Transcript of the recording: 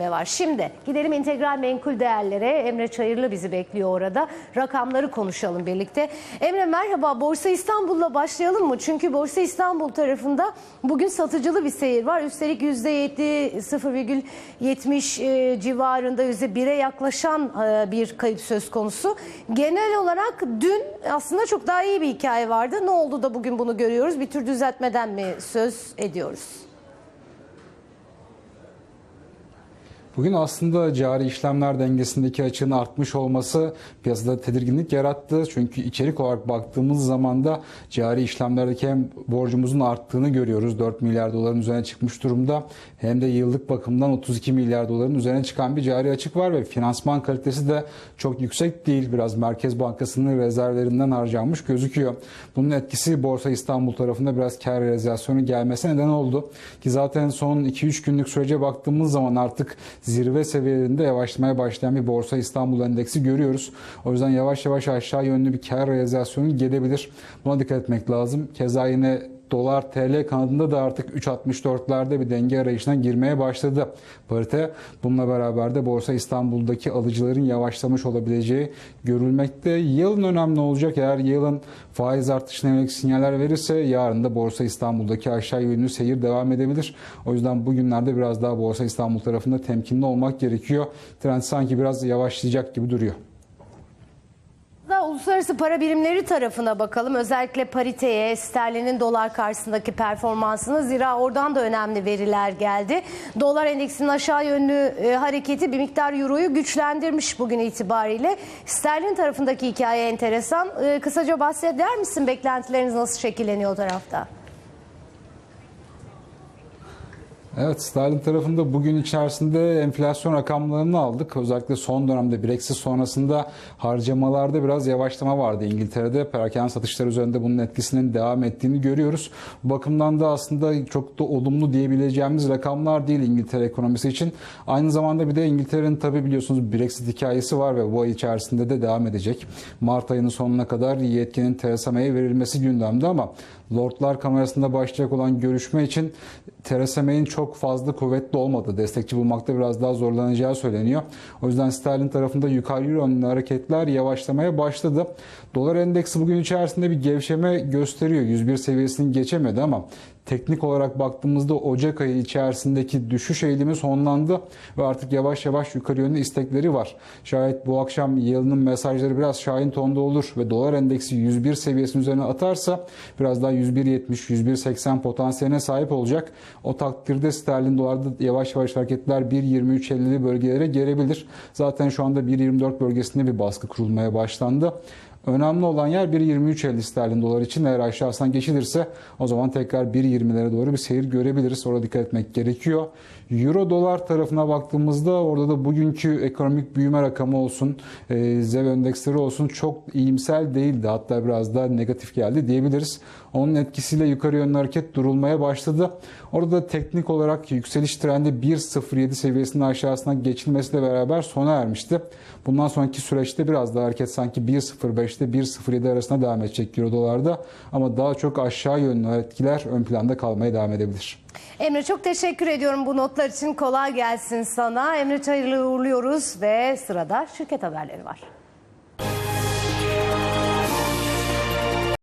var. Şimdi gidelim integral menkul değerlere. Emre Çayırlı bizi bekliyor orada. Rakamları konuşalım birlikte. Emre merhaba. Borsa İstanbul'la başlayalım mı? Çünkü Borsa İstanbul tarafında bugün satıcılı bir seyir var. Üstelik %7 0,70 e, civarında %1'e yaklaşan e, bir kayıp söz konusu. Genel olarak dün aslında çok daha iyi bir hikaye vardı. Ne oldu da bugün bunu görüyoruz? Bir tür düzeltmeden mi söz ediyoruz? Bugün aslında cari işlemler dengesindeki açığın artmış olması piyasada tedirginlik yarattı. Çünkü içerik olarak baktığımız zaman da cari işlemlerdeki hem borcumuzun arttığını görüyoruz. 4 milyar doların üzerine çıkmış durumda. Hem de yıllık bakımdan 32 milyar doların üzerine çıkan bir cari açık var ve finansman kalitesi de çok yüksek değil. Biraz Merkez Bankası'nın rezervlerinden harcanmış gözüküyor. Bunun etkisi Borsa İstanbul tarafında biraz kar realizasyonu gelmesine neden oldu. Ki zaten son 2-3 günlük sürece baktığımız zaman artık zirve seviyelerinde yavaşlamaya başlayan bir Borsa İstanbul Endeksi görüyoruz. O yüzden yavaş yavaş aşağı yönlü bir kar realizasyonu gelebilir. Buna dikkat etmek lazım. Keza yine dolar TL kanadında da artık 3.64'lerde bir denge arayışına girmeye başladı parite. Bununla beraber de Borsa İstanbul'daki alıcıların yavaşlamış olabileceği görülmekte. Yılın önemli olacak. Eğer yılın faiz artışına yönelik sinyaller verirse yarın da Borsa İstanbul'daki aşağı yönlü seyir devam edebilir. O yüzden bugünlerde biraz daha Borsa İstanbul tarafında temkinli olmak gerekiyor. Trend sanki biraz yavaşlayacak gibi duruyor. Da uluslararası para birimleri tarafına bakalım. Özellikle pariteye, sterlinin dolar karşısındaki performansını zira oradan da önemli veriler geldi. Dolar endeksinin aşağı yönlü e, hareketi bir miktar euroyu güçlendirmiş bugün itibariyle. Sterlin tarafındaki hikaye enteresan. E, kısaca bahseder misin? Beklentileriniz nasıl şekilleniyor o tarafta? Evet, sterlin tarafında bugün içerisinde enflasyon rakamlarını aldık. Özellikle son dönemde Brexit sonrasında harcamalarda biraz yavaşlama vardı İngiltere'de. Perakende satışlar üzerinde bunun etkisinin devam ettiğini görüyoruz. Bu bakımdan da aslında çok da olumlu diyebileceğimiz rakamlar değil İngiltere ekonomisi için. Aynı zamanda bir de İngiltere'nin tabi biliyorsunuz Brexit hikayesi var ve bu ay içerisinde de devam edecek. Mart ayının sonuna kadar yetkinin Theresa May'e verilmesi gündemde ama Lordlar Kamerası'nda başlayacak olan görüşme için Theresa May'in çok fazla kuvvetli olmadığı, destekçi bulmakta biraz daha zorlanacağı söyleniyor. O yüzden sterlin tarafında yukarı yönlü hareketler yavaşlamaya başladı. Dolar endeksi bugün içerisinde bir gevşeme gösteriyor. 101 seviyesini geçemedi ama teknik olarak baktığımızda Ocak ayı içerisindeki düşüş eğilimi sonlandı ve artık yavaş yavaş yukarı yönlü istekleri var. Şayet bu akşam Yale'nin mesajları biraz şahin tonda olur ve dolar endeksi 101 seviyesinin üzerine atarsa biraz daha 101.70-101.80 potansiyeline sahip olacak. O takdirde sterlin dolarda yavaş yavaş hareketler 1.23.50'li bölgelere gelebilir. Zaten şu anda 1.24 bölgesinde bir baskı kurulmaya başlandı. Önemli olan yer 1.23.50 sterlin dolar için eğer aşağısından geçilirse o zaman tekrar 1.20'lere doğru bir seyir görebiliriz. Orada dikkat etmek gerekiyor. Euro dolar tarafına baktığımızda orada da bugünkü ekonomik büyüme rakamı olsun, e, ZEV endeksleri olsun çok iyimsel değildi. Hatta biraz daha negatif geldi diyebiliriz. Onun etkisiyle yukarı yönlü hareket durulmaya başladı. Orada da teknik olarak yükseliş trendi 1.07 seviyesinin aşağısına geçilmesiyle beraber sona ermişti. Bundan sonraki süreçte biraz daha hareket sanki 1.05'te 1.07 arasında devam edecek Euro dolarda ama daha çok aşağı yönlü etkiler ön planda kalmaya devam edebilir. Emre çok teşekkür ediyorum bu notlar için. Kolay gelsin sana. Emre Çayırlı'yı uğurluyoruz ve sırada şirket haberleri var.